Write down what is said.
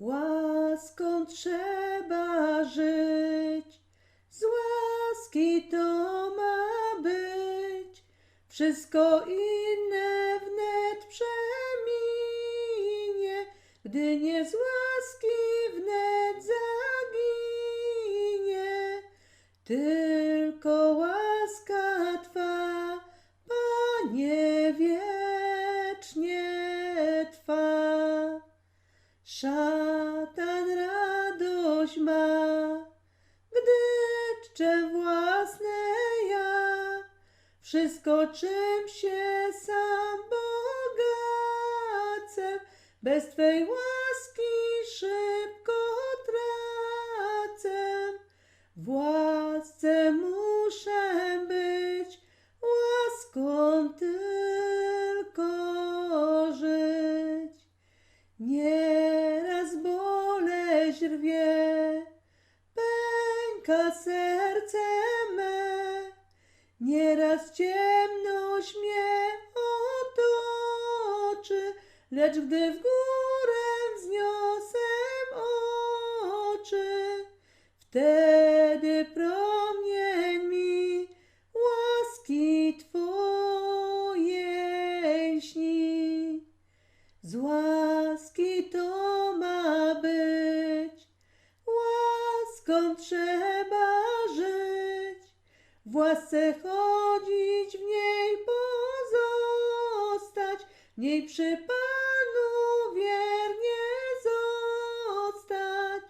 Łaską trzeba żyć, z łaski to ma być. Wszystko inne wnet przeminie, gdy nie z łaski wnet zaginie. Tylko łaska Szatan radość ma, gdy czcze własne ja, wszystko czym się sam bogacę, bez Twej łaski szybko tracę. W łasce muszę być, łaską tylko żyć. Boleść pęka serce me, nieraz ciemność mnie otoczy, lecz gdy w górę wzniosę oczy, wtedy promień mi łaski Twojej śni. Z łaski to skąd trzeba żyć, w łasce chodzić, w niej pozostać, w niej przy Panu wiernie zostać.